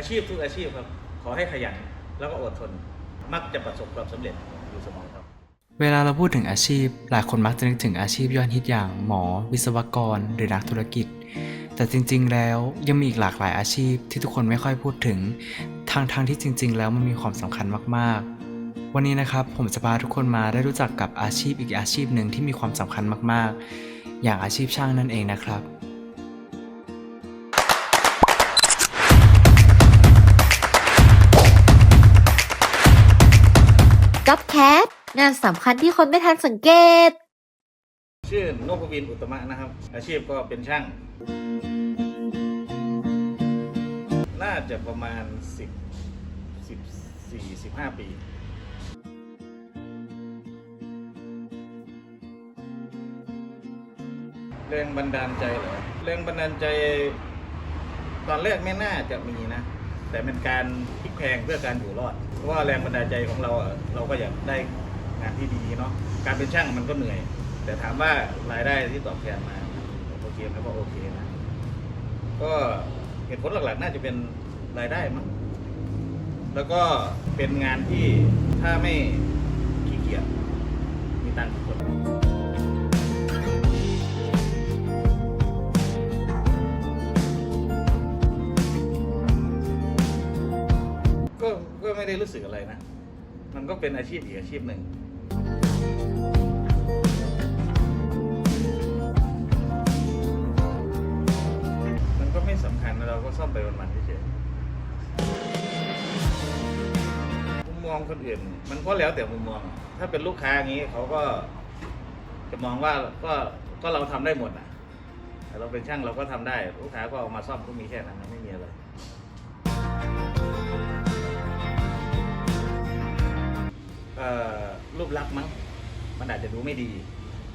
อาชีพทุกอาชีพครับ ขอให้ขยันแล้วก็อดทน มักจะประสบความสำเร็จอยู่เสมอครับ เวลาเราพูดถึงอาชีพ หลายคนมักจะนึกถึงอาชีพยอดฮิตอย่างหมอ วิศวกร หรือนักธุรกิจ แต่จริง ๆ แล้วยังมีอีกหลากหลายอาชีพที่ทุกคนไม่ค่อยพูดถึงทางทางที่จริง ๆ แล้วมันมีความสำคัญมาก ๆ วันนี้นะครับผมจะพาทุกคนมาได้รู้จักกับอาชีพอีกอาชีพหนึ่งที่มีความสำคัญมาก ๆ อย่างอาชีพช่างนั่นเองนะครับ จ็อบแคทงานสำคัญที่คนไม่ทันสังเกต ชื่อนพวินอุตตมะนะครับ อาชีพก็เป็นช่าง น่าจะประมาณ 10 14 15 ปี แรงบันดาลใจเหรอแรงบันดาลใจ ตอนแรกไม่น่าจะมีนะ แต่เป็นการพลิกแพงเพื่อการอยู่รอด เพราะว่าแรงบันดาลใจของเราอะเราก็อยากได้งานที่ดีเนาะการเป็นช่างมันก็เหนื่อย แต่ถามว่ารายได้ที่ตอบแทนมาโอเคไหมก็โอเคนะ ก็เหตุผลหลักๆ น่าจะเป็นรายได้มั้งแล้วก็เป็นงานที่ถ้าไม่ขี้เกียจมีตังค์ ไม่ได้รู้สึกอะไรนะ มันก็เป็นอาชีพอีกอาชีพหนึ่งมันก็ไม่สำคัญนะเราก็ซ่อมไปวันๆเฉยๆมุมมองคนอื่น มันก็แล้วแต่มุมมอง ถ้าเป็นลูกค้าอย่างนี้เขาก็จะมองว่าก็ก็เราทำได้หมดอะเราเป็นช่างเราก็ทำได้ ลูกค้าก็เอามาซ่อมก็มีแค่นั้นไม่มีอะไร รูปลักษณ์มั้งมันอาจจะดูไม่ดี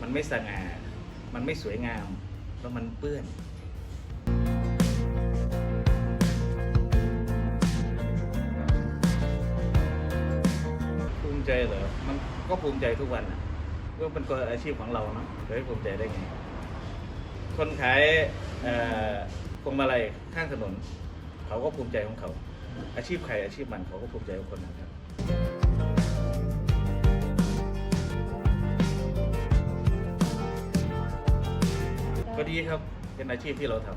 มันไม่สง่า มันไม่สวยงาม แล้วมันเปื้อนภูมิใจเหรอ มันก็ภูมิใจทุกวันอะก็เป็นอาชีพของเราเนาะจะให้ภูมิใจได้ไง คนขายเอ่อพวงมาลัยข้างถนน เขาก็ภูมิใจของเขา อาชีพใครอาชีพมันเขาก็ภูมิใจของคนนั้นครับ ก็ดีครับเป็นอาชีพที่เราทำ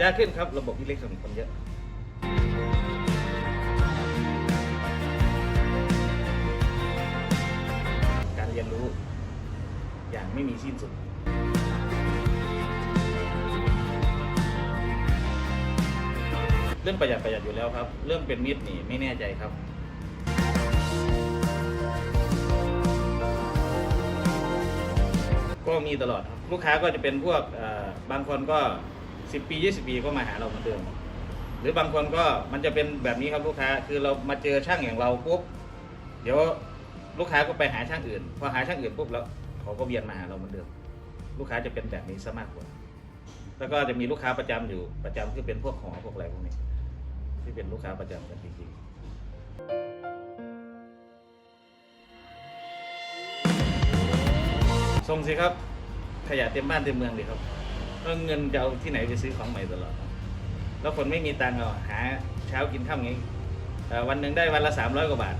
ยากขึ้นครับระบบอิเล็กทรอนิกส์มันเยอะการเรียนรู้ อย่างไม่มีสิ้นสุด เรื่องประหยัดประหยัดอยู่แล้วครับ เรื่องเป็นมิตรนี่ไม่แน่ใจครับ ก็มีตลอดครับลูกค้าก็จะเป็นพวกบางคนก็ 10 ปี 20 ปีก็มาหาเราเหมือนเดิมหรือบางคนก็มันจะเป็นแบบนี้ครับลูกค้าคือเรามาเจอช่างอย่างเราปุ๊บเดี๋ยวลูกค้าก็ไปหาช่างอื่นพอหาช่างอื่นปุ๊บแล้วเขาก็เวียนมาหาเราเหมือนเดิม ลูกค้าจะเป็นแบบนี้ซะมากกว่า แล้วก็จะมีลูกค้าประจำอยู่ประจำคือเป็นพวกหอพวกอะไรพวกนี้ ที่เป็นลูกค้าประจำกันจริงๆ ส่งสิครับ ขยะเต็มบ้านเต็มเมืองเลยครับแล้วเงินจะเอาที่ไหนไปซื้อของใหม่ตลอดครับแล้วคนไม่มีตังค์เอาหาเช้ากินข้าวไงเอ่อวันหนึ่งได้วันละสามร้อยกว่าบาท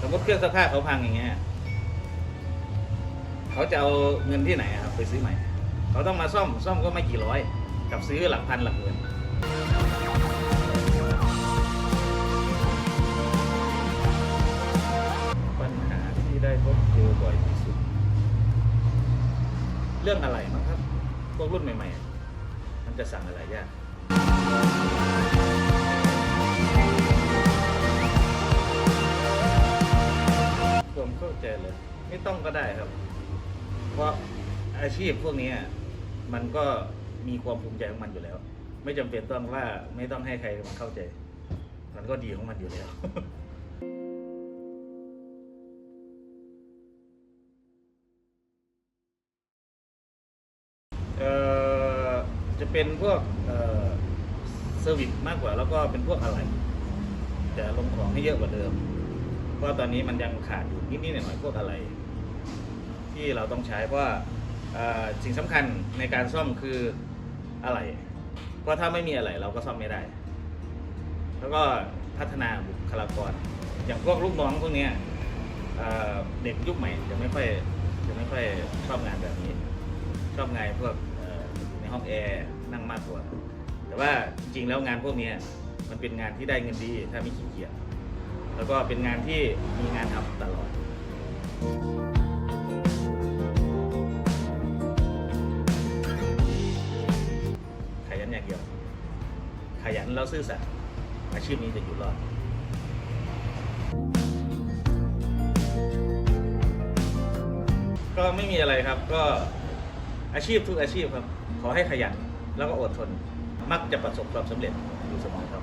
สมมติเครื่องซักผ้าเขาพังอย่างเงี้ยเขาจะเอาเงินที่ไหนอะครับไปซื้อใหม่ เขาต้องมาซ่อมซ่อมก็ไม่กี่ร้อย กับซื้อหลักพันหลักหมื่น เรื่องอะไรมั้งครับ พวกรุ่นใหม่ๆ มันจะสั่งอะไรยากผมเข้าใจเลย ไม่ต้องก็ได้ครับ เพราะอาชีพพวกนี้มันก็มีความภูมิใจของมันอยู่แล้ว ไม่จำเป็นต้องว่าไม่ต้องให้ใครมาเข้าใจ มันก็ดีของมันอยู่แล้ว เป็นพวกเซอร์วิสมากกว่า แล้วก็เป็นพวกอะไรจะลงของให้เยอะกว่าเดิม เพราะตอนนี้มันยังขาดอยู่นิดๆหน่อยๆพวกอะไร ที่เราต้องใช้เพราะว่าสิ่งสำคัญในการซ่อมคืออะไร เพราะถ้าไม่มีอะไรเราก็ซ่อมไม่ได้ แล้วก็พัฒนาบุคลากร อย่างพวกลูกน้องพวกนี้เด็กยุคใหม่จะไม่ค่อยจะไม่ค่อยชอบงานแบบนี้ ชอบงานพวกในห้องแอร์ นั่งมากกว่า แต่ว่าจริงๆแล้วงานพวกนี้มันเป็นงานที่ได้เงินดีถ้าไม่ขี้เกียจแล้วก็เป็นงานที่มีงานทำตลอดขยันอย่างเดียว ขยันแล้วซื่อสัตย์อาชีพนี้จะอยู่รอดก็ไม่มีอะไรครับก็อาชีพทุกอาชีพครับ ขอให้ขยัน แล้วก็อดทน มักจะประสบความสำเร็จอยู่เสมอครับ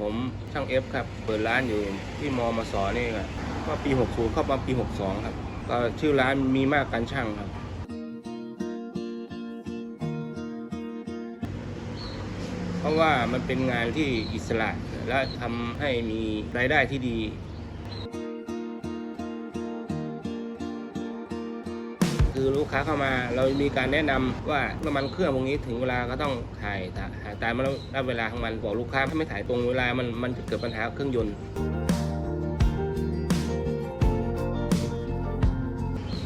ผมช่างเอฟครับ เปิดร้านอยู่ที่มอมสนี่ครับก็ปี 60 เข้ามาปี 62 ครับ ก็ชื่อร้านมีมากการช่างครับ เพราะว่ามันเป็นงานที่อิสระและทำให้มีรายได้ที่ดีคือลูกค้าเข้ามาเรามีการแนะนำว่าน้ำมันเครื่องตรงนี้ถึงเวลาก็ต้องถ่ายถ่ายถ่ายตามมาแล้วเวลาของมันบอกลูกค้าถ้าไม่ถ่ายตรงเวลามันมันจะเกิดปัญหาเครื่องยนต์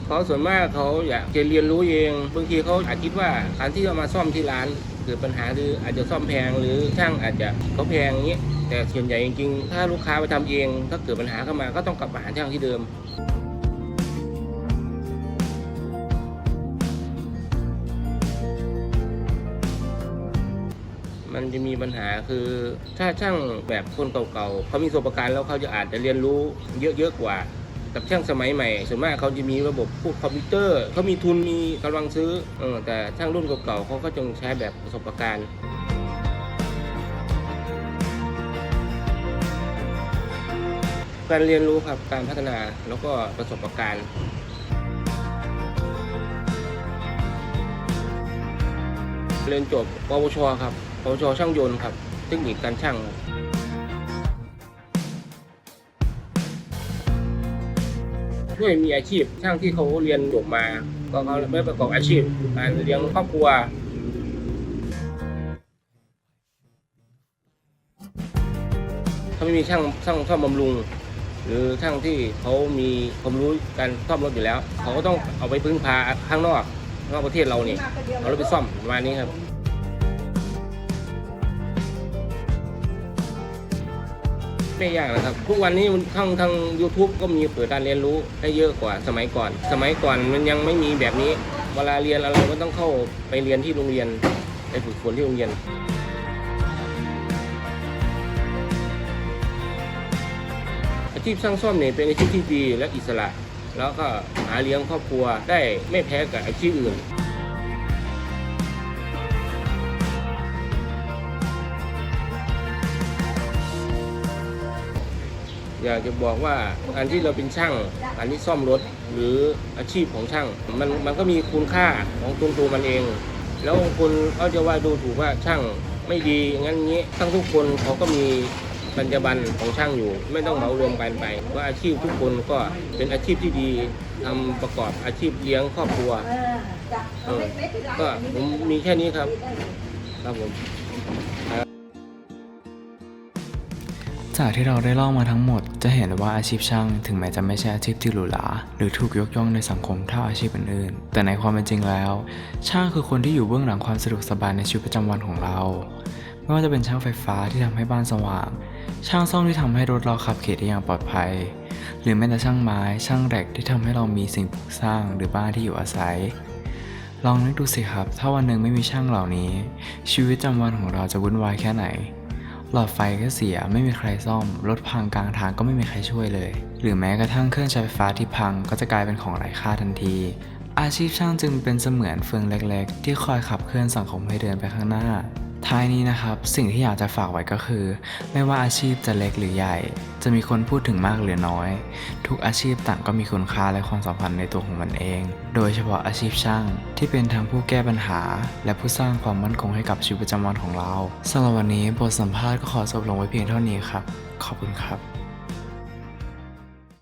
เขาส่วนมากเขาอยากจะเรียนรู้เองบางทีเขาอาจคิดว่าการที่เรามาซ่อมที่ร้าน เกิดปัญหาคืออาจจะซ่อมแพงหรือช่างอาจจะเขาแพงอย่างเงี้แต่ส่วนใหญ่จริงๆ ถ้าลูกค้าไปทำเองถ้าเกิดปัญหาเข้ามาก็ต้องกลับมาหาช่างที่เดิมมันจะมีปัญหาคือถ้าช่างแบบคนเก่าๆเขามีประสบการณ์แล้วเขาจะอาจจะเรียนรู้เยอะๆกว่า กับช่างสมัยใหม่ส่วนมากเขาจะมีระบบพวกคอมพิวเตอร์เขามีทุนมีกำลังซื้อเออแต่ช่างรุ่นเก่าๆเขาก็จงใช้แบบประสบการณ์การเรียนรู้ครับการพัฒนาแล้วก็ประสบการณ์เรียนจบปวชครับ ปวชช่างยนต์ครับ เทคนิคการช่างครับ ด้วยมีอาชีพช่างที่เขาเรียนจบมา ก็เขาไม่ประกอบอาชีพการเลี้ยงครอบครัวถ้าไม่มีช่างช่างซ่อมบำรุง หรือช่างที่เขามีความรู้การซ่อมรถอยู่แล้ว เขาก็ต้องเอาไปพึ่งพาข้างนอกนอกประเทศเราเนี่ยเอารถไปซ่อมประมาณนี้ครับ ไม่ยากนะครับ ทุกวันนี้มันทางทาง YouTube ก็มีเปิดการเรียนรู้ให้เยอะกว่าสมัยก่อน สมัยก่อนมันยังไม่มีแบบนี้ เวลาเรียนอะไรก็ต้องเข้าไปเรียนที่โรงเรียนไปฝึกฝนที่โรงเรียนอาชีพช่างซ่อมเนี่ยเป็นอาชีพที่ดีและอิสระ แล้วก็หาเลี้ยงครอบครัวได้ไม่แพ้กับอาชีพอื่น อยากจะบอกว่าการที่เราเป็นช่างการที่ซ่อมรถหรืออาชีพของช่างมันมันก็มีคุณค่าของตัวตัวมันเอง แล้วบางคนเขาจะว่าดูถูกว่าช่างไม่ดีงั้นงี้ทั้งทุกคนเขาก็มีปัญญาบันของช่างอยู่ ไม่ต้องเหมารวมกันไปว่าอาชีพทุกคนก็เป็นอาชีพที่ดีทำประกอบอาชีพเลี้ยงครอบครัวเออก็ผมมีแค่นี้ครับครับผม จากที่เราได้เล่ามาทั้งหมด จะเห็นว่าอาชีพช่างถึงแม้จะไม่ใช่อาชีพที่หรูหราหรือถูกยกย่องในสังคมเท่าอาชีพอื่นๆ แต่ในความเป็นจริงแล้ว ช่างคือคนที่อยู่เบื้องหลังความสะดวกสบายในชีวิตประจำวันของเรา ไม่ว่าจะเป็นช่างไฟฟ้าที่ทำให้บ้านสว่าง ช่างซ่อมที่ทำให้รถเราขับขี่ได้อย่างปลอดภัย หรือแม้แต่ช่างไม้ ช่างเหล็กที่ทำให้เรามีสิ่งปลูกสร้างหรือบ้านที่อยู่อาศัยลองนึกดูสิครับ ถ้าวันหนึ่งไม่มีช่างเหล่านี้ ชีวิตประจำวันของเราจะวุ่นวายแค่ไหน หลอดไฟก็เสียไม่มีใครซ่อม รถพังกลางทางก็ไม่มีใครช่วยเลย หรือแม้กระทั่งเครื่องใช้ไฟฟ้าที่พังก็จะกลายเป็นของไร้ค่าทันที อาชีพช่างจึงเป็นเสมือนเฟืองเล็ก ๆ ที่คอยขับเคลื่อนสังคมให้เดินไปข้างหน้า ท้ายนี้นะครับ สิ่งที่อยากจะฝากไว้ก็คือ ไม่ว่าอาชีพจะเล็กหรือใหญ่ จะมีคนพูดถึงมากหรือน้อย ทุกอาชีพต่างก็มีคุณค่าและความสัมพันธ์ในตัวของมันเอง โดยเฉพาะอาชีพช่างที่เป็นทั้งผู้แก้ปัญหา และผู้สร้างความมั่นคงให้กับชีวิตประจำวันของเราสำหรับวันนี้บทสัมภาษณ์ก็ขอจบลงไว้เพียงเท่านี้ครับ ขอบคุณครับ